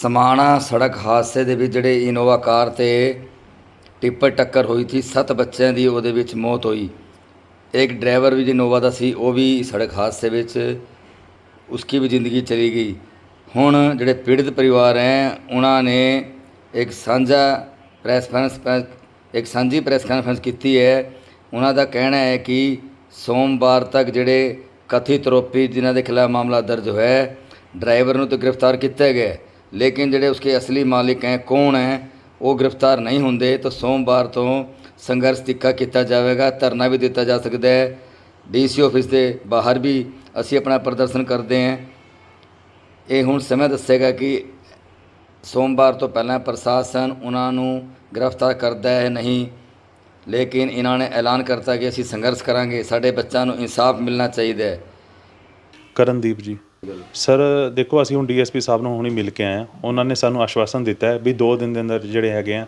ਸਮਾਣਾ ਸੜਕ ਹਾਦਸੇ ਦੇ ਵਿੱਚ ਜਿਹੜੇ ਇਨੋਵਾ ਕਾਰ ਤੇ ਟਿੱਪਰ ਟੱਕਰ ਹੋਈ ਸੀ, ਸੱਤ ਬੱਚਿਆਂ ਦੀ ਉਹਦੇ ਵਿੱਚ ਮੌਤ ਹੋਈ। ਇੱਕ ਡਰਾਈਵਰ ਵੀ ਇਨੋਵਾ ਦਾ ਸੀ, ਉਹ ਵੀ ਸੜਕ ਹਾਦਸੇ ਵਿੱਚ ਉਸकी ਵੀ ਜ਼ਿੰਦਗੀ ਚਲੀ ਗਈ। ਹੁਣ ਜਿਹੜੇ ਪੀੜਤ ਪਰਿਵਾਰ ਹੈ, ਉਹਨਾਂ ਨੇ ਇੱਕ ਸਾਂਝਾ ਪ੍ਰੈਸ ਕਾਨਫਰੰਸ ਇੱਕ ਸਾਂਝੀ ਪ੍ਰੈਸ ਕਾਨਫਰੰਸ ਕੀਤੀ ਹੈ। ਉਹਨਾਂ ਦਾ ਕਹਿਣਾ ਹੈ ਕਿ ਸੋਮਵਾਰ ਤੱਕ ਜਿਹੜੇ ਕਥਿਤ ਆਰੋਪੀ ਜਿਨ੍ਹਾਂ ਦੇ ਖਿਲਾਫ ਮਾਮਲਾ ਦਰਜ ਹੋਇਆ ਡਰਾਈਵਰ ਨੂੰ ਤਾਂ ਗ੍ਰਿਫਤਾਰ ਕੀਤਾ ਗਿਆ ਹੈ, ਲੇਕਿਨ ਜਿਹੜੇ ਉਸਕੇ ਅਸਲੀ ਮਾਲਿਕ ਹੈ ਕੌਣ ਹੈ ਉਹ ਗ੍ਰਿਫਤਾਰ ਨਹੀਂ ਹੁੰਦੇ ਤਾਂ ਸੋਮਵਾਰ ਤੋਂ ਸੰਘਰਸ਼ ਤਿੱਖਾ ਕੀਤਾ ਜਾਵੇਗਾ ਧਰਨਾ ਵੀ ਦਿੱਤਾ ਜਾ ਸਕਦਾ ਹੈ। ਡੀਸੀ ਆਫਿਸ ਦੇ ਬਾਹਰ ਵੀ ਅਸੀਂ ਆਪਣਾ ਪ੍ਰਦਰਸ਼ਨ ਕਰਦੇ ਹਾਂ। ਇਹ ਹੁਣ ਸਮੇਂ ਦੱਸੇਗਾ ਕਿ ਸੋਮਵਾਰ ਤੋਂ ਪਹਿਲਾਂ ਪ੍ਰਸ਼ਾਸਨ ਉਹਨਾਂ ਨੂੰ ਗ੍ਰਿਫਤਾਰ ਕਰਦਾ ਹੈ ਨਹੀਂ ਲੇਕਿਨ ਇਹਨਾਂ ਨੇ ਐਲਾਨ ਕਰਤਾ ਕਿ ਅਸੀਂ ਸੰਘਰਸ਼ ਕਰਾਂਗੇ। ਸਾਡੇ ਬੱਚਿਆਂ ਨੂੰ ਇਨਸਾਫ ਮਿਲਣਾ ਚਾਹੀਦਾ ਹੈ। ਕਰਨਦੀਪ ਜੀ। ਸਰ ਦੇਖੋ ਅਸੀਂ ਹੁਣ ਡੀਐਸਪੀ ਸਾਹਿਬ ਨੂੰ ਹੁਣੀ ਮਿਲ ਕੇ ਆਏ ਹਾਂ। ਉਹਨਾਂ ਨੇ ਸਾਨੂੰ ਆਸ਼ਵਾਸਨ ਦਿੱਤਾ ਹੈ ਵੀ 2 ਦਿਨ ਦੇ ਅੰਦਰ ਜਿਹੜੇ ਹੈਗੇ ਆ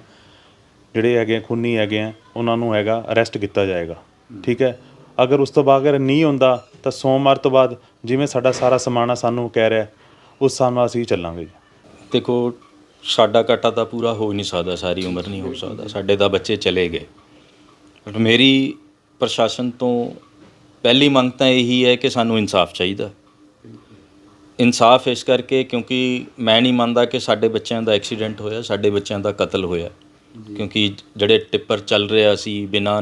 ਜਿਹੜੇ ਹੈਗੇ ਆ, ਖੂਨੀ ਹੈਗੇ ਆ ਉਹਨਾਂ ਨੂੰ ਹੈਗਾ ਅਰੈਸਟ ਕੀਤਾ ਜਾਏਗਾ। ਠੀਕ ਹੈ? ਅਗਰ ਉਸ ਤੋਂ ਬਾਅਦ ਅਗਰ ਨਹੀਂ ਹੁੰਦਾ ਤਾਂ ਸੋਮਵਾਰ ਤੋਂ ਬਾਅਦ ਜਿਵੇਂ ਸਾਡਾ ਸਾਰਾ ਸਮਾਨਾ ਸਾਨੂੰ ਕਹਿ ਰਿਹਾ ਉਸ ਨਾਲ ਅਸੀਂ ਚੱਲਾਂਗੇ ਜੀ। ਦੇਖੋ ਸਾਡਾ ਕਾਟਾ ਤਾਂ ਪੂਰਾ ਹੋ ਹੀ ਨਹੀਂ ਸਕਦਾ ਸਾਰੀ ਉਮਰ ਨਹੀਂ ਹੋ ਸਕਦਾ। ਸਾਡੇ ਤਾਂ ਬੱਚੇ ਚਲੇ ਗਏ। ਬਟ ਮੇਰੀ ਪ੍ਰਸ਼ਾਸਨ ਤੋਂ ਪਹਿਲੀ ਮੰਗ ਤਾਂ ਇਹੀ ਹੈ ਕਿ ਸਾਨੂੰ ਇਨਸਾਫ ਚਾਹੀਦਾ। ਇਨਸਾਫ ਇਸ ਕਰਕੇ ਕਿਉਂਕਿ ਮੈਂ ਨਹੀਂ ਮੰਨਦਾ ਕਿ ਸਾਡੇ ਬੱਚਿਆਂ ਦਾ ਐਕਸੀਡੈਂਟ ਹੋਇਆ ਸਾਡੇ ਬੱਚਿਆਂ ਦਾ ਕਤਲ ਹੋਇਆ। ਕਿਉਂਕਿ ਜਿਹੜੇ ਟਿੱਪਰ ਚੱਲ ਰਿਹਾ ਸੀ ਬਿਨਾਂ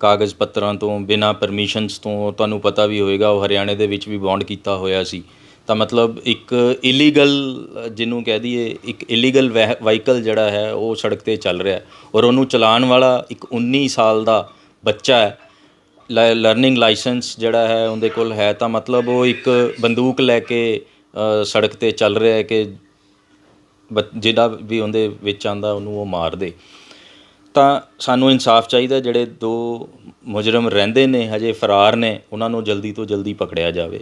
ਕਾਗਜ਼ ਪੱਤਰਾਂ ਤੋਂ ਬਿਨਾਂ ਪਰਮਿਸ਼ਨਸ ਤੋਂ ਤੁਹਾਨੂੰ ਪਤਾ ਵੀ ਹੋਵੇਗਾ ਉਹ ਹਰਿਆਣੇ ਦੇ ਵਿੱਚ ਵੀ ਬੌਂਡ ਕੀਤਾ ਹੋਇਆ ਸੀ। ਤਾਂ ਮਤਲਬ ਇੱਕ ਇਲੀਗਲ ਜਿਹਨੂੰ ਕਹਿ ਦਈਏ ਇੱਕ ਇਲੀਗਲ ਵਹੀਕਲ ਜਿਹੜਾ ਹੈ ਉਹ ਸੜਕ ਤੇ ਚੱਲ ਰਿਹਾ। ਔਰ ਉਹਨੂੰ ਚਲਾਉਣ ਵਾਲਾ ਇੱਕ 19 ਸਾਲ ਦਾ ਬੱਚਾ ਹੈ ਲਰਨਿੰਗ ਲਾਇਸੈਂਸ ਜਿਹੜਾ ਹੈ ਉਹਦੇ ਕੋਲ ਹੈ ਤਾਂ ਮਤਲਬ ਉਹ ਇੱਕ ਬੰਦੂਕ ਲੈ ਕੇ ਸੜਕ ਤੇ ਚੱਲ ਰਿਹਾ ਕਿ ਬੱਚ- ਜਿਹੜਾ ਵੀ ਉਹਦੇ ਵਿੱਚ ਆਉਂਦਾ ਉਹਨੂੰ ਉਹ ਮਾਰ ਦੇ। ਤਾਂ ਸਾਨੂੰ ਇਨਸਾਫ ਚਾਹੀਦਾ ਜਿਹੜੇ ਦੋ ਮੁਜਰਮ ਰਹਿੰਦੇ ਨੇ, ਹਜੇ ਫਰਾਰ ਨੇ, ਉਹਨਾਂ ਨੂੰ ਜਲਦੀ ਤੋਂ ਜਲਦੀ ਪਕੜਿਆ ਜਾਵੇ।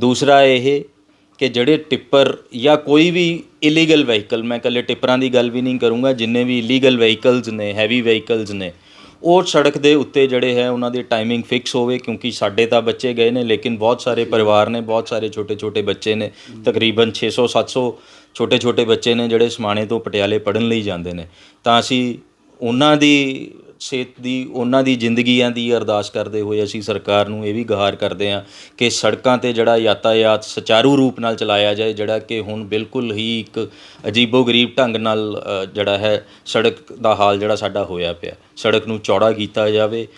ਦੂਸਰਾ ਇਹ ਕਿ ਜਿਹੜੇ ਟਿੱਪਰ ਜਾਂ ਕੋਈ ਵੀ ਇਲੀਗਲ ਵਹੀਕਲ ਮੈਂ ਇਕੱਲੇ ਟਿੱਪਰਾਂ ਦੀ ਗੱਲ ਵੀ ਨਹੀਂ ਕਰੂੰਗਾ, ਜਿੰਨੇ ਵੀ ਇਲੀਗਲ ਵਹੀਕਲਸ ਨੇ ਹੈਵੀ ਵਹੀਕਲਸ ਨੇ ਉਹ ਸੜਕ ਦੇ ਉੱਤੇ ਜਿਹੜੇ ਹੈ, ਉਹਨਾਂ ਦੀ ਟਾਈਮਿੰਗ ਫਿਕਸ ਹੋਵੇ, ਕਿਉਂਕਿ ਸਾਡੇ ਤਾਂ ਬੱਚੇ ਗਏ ਨੇ, ਲੇਕਿਨ ਬਹੁਤ ਸਾਰੇ ਪਰਿਵਾਰ ਨੇ, ਬਹੁਤ ਸਾਰੇ ਛੋਟੇ ਛੋਟੇ ਬੱਚੇ ਨੇ, ਤਕਰੀਬਨ 600 700 ਛੋਟੇ ਛੋਟੇ ਬੱਚੇ ਨੇ, ਜਿਹੜੇ ਸਮਾਣੇ ਤੋਂ ਪਟਿਆਲੇ ਪੜਨ ਲਈ ਜਾਂਦੇ ਨੇ। ਤਾਂ ਅਸੀਂ ਉਹਨਾਂ ਦੀ ਸਿਹਤ ਦੀ ਉਹਨਾਂ ਦੀ ਜ਼ਿੰਦਗੀਆਂ ਦੀ ਅਰਦਾਸ ਕਰਦੇ ਹੋਏ ਅਸੀਂ ਸਰਕਾਰ ਨੂੰ ਇਹ ਵੀ ਗੁਹਾਰ ਕਰਦੇ ਹਾਂ ਕਿ ਸੜਕਾਂ ਤੇ ਜਿਹੜਾ ਯਾਤਾਯਾਤ ਸੁਚਾਰੂ ਰੂਪ ਨਾਲ ਚਲਾਇਆ ਜਾਏ, ਜਿਹੜਾ ਕਿ ਹੁਣ ਬਿਲਕੁਲ ਹੀ ਇੱਕ ਅਜੀਬੋ-ਗਰੀਬ ਢੰਗ ਨਾਲ ਜਿਹੜਾ ਹੈ, ਸੜਕ ਦਾ ਹਾਲ ਜਿਹੜਾ ਸਾਡਾ ਹੋਇਆ ਪਿਆ। ਸੜਕ ਨੂੰ ਚੌੜਾ ਕੀਤਾ ਜਾਵੇ।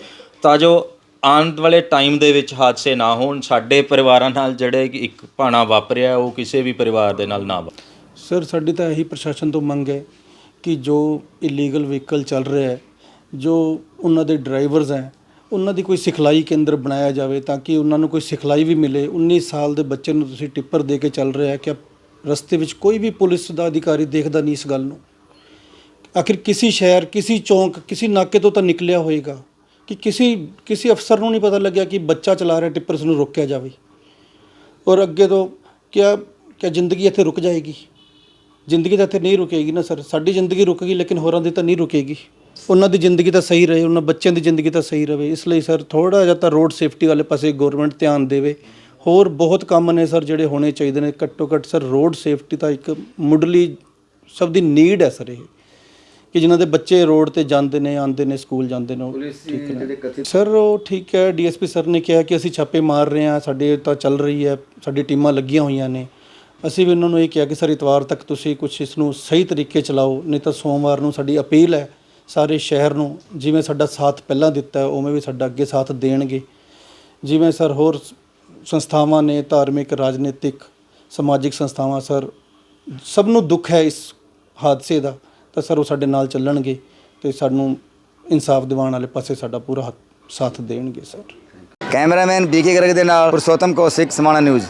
ਤਾਂ ਜੋ ਆਉਣ ਵਾਲੇ ਟਾਈਮ ਦੇ ਵਿੱਚ ਹਾਦਸੇ ਨਾ ਹੋਣ, ਸਾਡੇ ਪਰਿਵਾਰਾਂ ਨਾਲ ਜਿਹੜੇ ਇੱਕ ਭਾਣਾ ਵਾਪਰਿਆ, ਉਹ ਕਿਸੇ ਵੀ ਪਰਿਵਾਰ ਦੇ ਨਾਲ ਨਾ ਵਾਪਰੇ। ਸਰ ਸਾਡੀ ਤਾਂ ਇਹੀ ਪ੍ਰਸ਼ਾਸਨ ਤੋਂ ਮੰਗ ਹੈ ਕਿ ਜੋ ਇਲੀਗਲ ਵਹੀਕਲ ਚੱਲ ਰਿਹਾ ਹੈ ਜੋ ਉਹਨਾਂ ਦੇ ਡਰਾਈਵਰਸ ਹੈ, ਉਹਨਾਂ ਦੀ ਕੋਈ ਸਿਖਲਾਈ ਕੇਂਦਰ ਬਣਾਇਆ ਜਾਵੇ ਤਾਂ ਕਿ ਉਹਨਾਂ ਨੂੰ ਕੋਈ ਸਿਖਲਾਈ ਵੀ ਮਿਲੇ। 19 ਸਾਲ ਦੇ ਬੱਚੇ ਨੂੰ ਤੁਸੀਂ ਟਿੱਪਰ ਦੇ ਕੇ ਚੱਲ ਰਿਹਾ ਕਿ ਰਸਤੇ ਵਿੱਚ ਕੋਈ ਵੀ ਪੁਲਿਸ ਦਾ ਅਧਿਕਾਰੀ ਦੇਖਦਾ ਨਹੀਂ ਇਸ ਗੱਲ ਨੂੰ। ਆਖਿਰ ਕਿਸੇ ਸ਼ਹਿਰ, ਕਿਸੇ ਚੌਂਕ, ਕਿਸੇ ਨਾਕੇ ਤੋਂ ਤਾਂ ਨਿਕਲਿਆ ਹੋਏਗਾ ਕਿ ਕਿਸੇ ਕਿਸੇ ਅਫਸਰ ਨੂੰ ਨਹੀਂ ਪਤਾ ਲੱਗਿਆ ਕਿ ਬੱਚਾ ਚਲਾ ਰਿਹਾ, ਟਿੱਪਰ ਉਸ ਨੂੰ ਰੋਕਿਆ ਜਾਵੇ। ਔਰ ਅੱਗੇ ਤੋਂ ਕਿਆ ਕਿਆ ਜ਼ਿੰਦਗੀ ਇੱਥੇ ਰੁਕ ਜਾਏਗੀ? ਜ਼ਿੰਦਗੀ ਤਾਂ ਇੱਥੇ ਨਹੀਂ ਰੁਕੇਗੀ ਨਾ ਸਰ। ਸਾਡੀ ਜ਼ਿੰਦਗੀ ਰੁਕੇਗੀ ਲੇਕਿਨ ਹੋਰਾਂ ਦੀ ਤਾਂ ਨਹੀਂ ਰੁਕੇਗੀ। ਉਹਨਾਂ ਦੀ ਜ਼ਿੰਦਗੀ ਤਾਂ ਸਹੀ ਰਹੇ ਉਹਨਾਂ ਬੱਚਿਆਂ ਦੀ ਜ਼ਿੰਦਗੀ ਤਾਂ ਸਹੀ ਰਵੇ ਇਸ ਲਈ ਸਰ ਥੋੜਾ ਜਿਹਾ ਤਾਂ ਰੋਡ ਸੇਫਟੀ ਵਾਲੇ ਪਾਸੇ ਗਵਰਨਮੈਂਟ ਧਿਆਨ ਦੇਵੇ। ਹੋਰ ਬਹੁਤ ਕੰਮ ਨੇ ਸਰ ਜਿਹੜੇ ਹੋਣੇ ਚਾਹੀਦੇ ਨੇ। ਘੱਟੋ ਘੱਟ ਸਰ ਰੋਡ ਸੇਫਟੀ ਤਾਂ ਇੱਕ ਮੁੱਢਲੀ ਸਭ ਦੀ ਨੀਡ ਹੈ ਸਰ ਇਹ। ਕਿ ਜਿਨ੍ਹਾਂ ਦੇ ਬੱਚੇ ਰੋਡ ਤੇ ਜਾਂਦੇ ਨੇ ਆਉਂਦੇ ਨੇ ਸਕੂਲ ਜਾਂਦੇ ਨੇ ਉਹ ਠੀਕ ਨੇ। ਸਰ ਉਹ ਠੀਕ ਹੈ। ਡੀਐਸਪੀ ਸਰ ਨੇ ਕਿਹਾ ਕਿ ਅਸੀਂ ਛਾਪੇ ਮਾਰ ਰਹੇ ਹਾਂ ਸਾਡੇ ਤਾਂ ਚੱਲ ਰਹੀ ਹੈ ਸਾਡੀ ਟੀਮਾਂ ਲੱਗੀਆਂ ਹੋਈਆਂ ਨੇ। ਅਸੀਂ ਵੀ ਉਹਨਾਂ ਨੂੰ ਇਹ ਕਿਹਾ ਕਿ ਸਰ ਇਤਵਾਰ ਤੱਕ ਤੁਸੀਂ ਕੁਝ ਇਸ ਨੂੰ ਸਹੀ ਤਰੀਕੇ ਚਲਾਓ ਨਹੀਂ ਤਾਂ ਸੋਮਵਾਰ ਨੂੰ ਸਾਡੀ ਅਪੀਲ ਹੈ ਸਾਰੇ ਸ਼ਹਿਰ ਨੂੰ, ਜਿਵੇਂ ਸਾਡਾ ਸਾਥ ਪਹਿਲਾਂ ਦਿੱਤਾ, ਉਵੇਂ ਵੀ ਸਾਡਾ ਅੱਗੇ ਸਾਥ ਦੇਣਗੇ। ਜਿਵੇਂ ਸਰ ਹੋਰ ਸੰਸਥਾਵਾਂ ਨੇ, ਧਾਰਮਿਕ, ਰਾਜਨੀਤਿਕ, ਸਮਾਜਿਕ ਸੰਸਥਾਵਾਂ, ਸਰ, ਸਭ ਨੂੰ ਦੁੱਖ ਹੈ ਇਸ ਹਾਦਸੇ ਦਾ, ਤਾਂ ਸਰ ਉਹ ਸਾਡੇ ਨਾਲ ਚੱਲਣਗੇ ਤੇ ਸਾਨੂੰ ਇਨਸਾਫ ਦਿਵਾਉਣ ਵਾਲੇ ਪਾਸੇ ਸਾਡਾ ਪੂਰਾ ਹੱਥ- ਸਾਥ ਦੇਣਗੇ, ਸਰ। ਕੈਮਰਾਮੈਨ ਬੀਕੇ ਗਰਗ ਦੇ ਨਾਲ ਪੁਰਸ਼ੋਤਮ ਕੌਸ਼ਿਕ, ਸਮਾਣਾ ਨਿਊਜ਼।